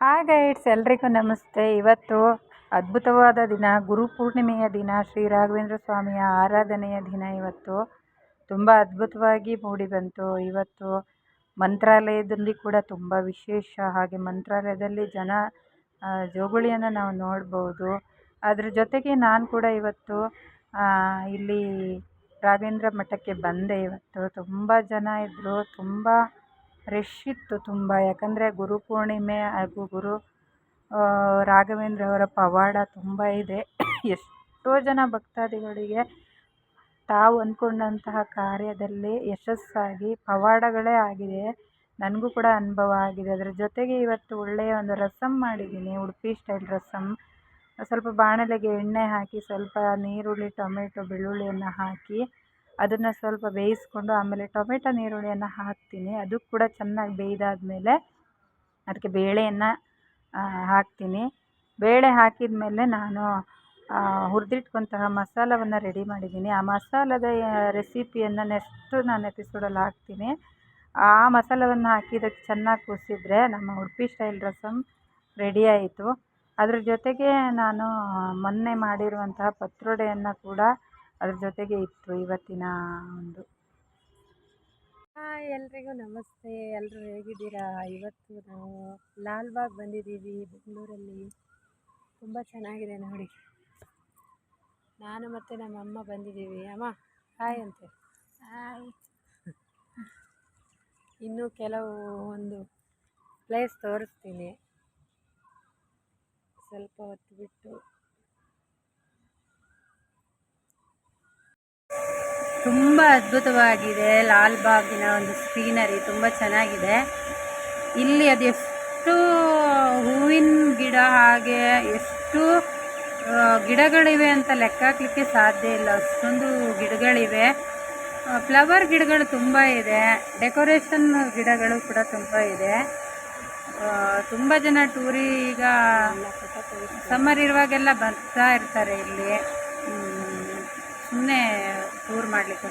Hi guides, ಎಲ್ರಿಗೂ ನಮಸ್ತೆ. ಇವತ್ತು ಅದ್ಭುತವಾದ ದಿನ ಗುರುಪೂರ್ಣಿಮೆಯ ದಿನ, ಶ್ರೀ ರಾಘವೇಂದ್ರ ಸ್ವಾಮಿಯ ಆರಾಧನೆಯ ದಿನ ಇವತ್ತು. ತುಂಬ ಅದ್ಭುತವಾಗಿ ಮೂಡಿ ಬಂತು. ಇವತ್ತು ಮಂತ್ರಾಲಯದಲ್ಲಿ ಕೂಡ ತುಂಬ ವಿಶೇಷ, ಹಾಗೆ ಮಂತ್ರಾಲಯದಲ್ಲಿ ಜನ ಜೋಗುಳಿಯನ್ನು ನಾವು ನೋಡ್ಬೋದು. ಅದ್ರ ಜೊತೆಗೆ ನಾನು ಕೂಡ ಇವತ್ತು ಇಲ್ಲಿ ರಾಘವೇಂದ್ರ ಮಠಕ್ಕೆ ಬಂದೆ ಇವತ್ತು. ತುಂಬ ಜನ ಇದ್ದರು ತುಂಬ ರಶ್ ಇತ್ತು ತುಂಬ. ಯಾಕಂದರೆ ಗುರುಪೂರ್ಣಿಮೆ ಹಾಗೂ ಗುರು ರಾಘವೇಂದ್ರ ಅವರ ಪವಾಡ ತುಂಬ ಇದೆ. ಎಷ್ಟೋ ಜನ ಭಕ್ತಾದಿಗಳಿಗೆ ತಾವು ಅಂದ್ಕೊಂಡಂತಹ ಕಾರ್ಯದಲ್ಲಿ ಯಶಸ್ಸಾಗಿ ಪವಾಡಗಳೇ ಆಗಿದೆ. ನನಗೂ ಕೂಡ ಅನುಭವ ಆಗಿದೆ. ಅದರ ಜೊತೆಗೆ ಇವತ್ತು ಒಳ್ಳೆಯ ಒಂದು ರಸಮ್ ಮಾಡಿದ್ದೀನಿ, ಉಡುಪಿ ಸ್ಟೈಲ್ ರಸಮ್ ಸ್ವಲ್ಪ ಬಾಣಲೆಗೆ ಎಣ್ಣೆ ಹಾಕಿ, ಸ್ವಲ್ಪ ನೀರುಳ್ಳಿ, ಟೊಮೆಟೊ, ಬೆಳ್ಳುಳ್ಳಿಯನ್ನು ಹಾಕಿ ಅದನ್ನು ಸ್ವಲ್ಪ ಬೇಯಿಸಿಕೊಂಡು ಆಮೇಲೆ ಟೊಮೆಟೊ ಈರುಳ್ಳಿಯನ್ನು ಹಾಕ್ತೀನಿ. ಅದು ಕೂಡ ಚೆನ್ನಾಗಿ ಬೇಯ್ದಾದಮೇಲೆ ಅದಕ್ಕೆ ಬೇಳೆಯನ್ನು ಹಾಕ್ತೀನಿ. ಬೇಳೆ ಹಾಕಿದ ಮೇಲೆ ನಾನು ಹುರಿದಿಟ್ಕೊಂತಹ ಮಸಾಲವನ್ನು ರೆಡಿ ಮಾಡಿದ್ದೀನಿ. ಆ ಮಸಾಲದ ರೆಸಿಪಿಯನ್ನು ನೆಕ್ಸ್ಟ್ ನಾನು ಎಪಿಸೋಡಲ್ಲಿ ಹಾಕ್ತೀನಿ. ಆ ಮಸಾಲವನ್ನು ಹಾಕಿದಕ್ಕೆ ಚೆನ್ನಾಗಿ ಕುದಿಸಿದ್ರೆ ನಮ್ಮ ಉಡುಪಿ ಸ್ಟೈಲ್ ರಸಮ್ ರೆಡಿ ಆಯಿತು. ಅದ್ರ ಜೊತೆಗೆ ನಾನು ಮೊನ್ನೆ ಮಾಡಿರುವಂತಹ ಪತ್ರೊಡೆಯನ್ನು ಕೂಡ ಅದ್ರ ಜೊತೆಗೆ ಇತ್ತು ಇವತ್ತಿನ ಒಂದು. ಹಾಯ್ ಎಲ್ರಿಗೂ ನಮಸ್ತೆ. ಎಲ್ಲರೂ ಹೇಗಿದ್ದೀರಾ? ಇವತ್ತು ನಾವು ಲಾಲ್ಬಾಗ್ ಬಂದಿದ್ದೀವಿ ಬೆಂಗಳೂರಲ್ಲಿ. ತುಂಬ ಚೆನ್ನಾಗಿದೆ ನೋಡಿ. ನಾನು ಮತ್ತು ನಮ್ಮ ಅಮ್ಮ ಬಂದಿದ್ದೀವಿ ಅಮ್ಮ. ಹಾಯ್ ಅಂತೆ. ಹಾಯ್. ಇನ್ನೂ ಕೆಲವು ಒಂದು ಪ್ಲೇಸ್ ತೋರಿಸ್ತೀನಿ. ಸ್ವಲ್ಪ ಹೊತ್ತು ಬಿಟ್ಟು ತುಂಬ ಅದ್ಭುತವಾಗಿದೆ. ಲಾಲ್ಬಾಗಿನ ಒಂದು ಸೀನರಿ ತುಂಬ ಚೆನ್ನಾಗಿದೆ. ಇಲ್ಲಿ ಅದೆಷ್ಟು ಹೂವಿನ ಗಿಡ ಹಾಗೆ ಎಷ್ಟು ಗಿಡಗಳಿವೆ ಅಂತ ಲೆಕ್ಕ ಹಾಕ್ಲಿಕ್ಕೆ ಸಾಧ್ಯ ಇಲ್ಲ. ಅಷ್ಟೊಂದು ಗಿಡಗಳಿವೆ. ಫ್ಲವರ್ ಗಿಡಗಳು ತುಂಬ ಇದೆ. ಡೆಕೋರೇಷನ್ ಗಿಡಗಳು ಕೂಡ ತುಂಬ ಇದೆ. ತುಂಬ ಜನ ಟೂರಿ ಈಗ ಸಮ್ಮರ್ ಇರುವಾಗೆಲ್ಲ ಬರ್ತಾ ಇರ್ತಾರೆ ಇಲ್ಲಿ. ಸುಮ್ಮನೆ ಟೂರ್ ಮಾಡಲಿಕ್ಕೆ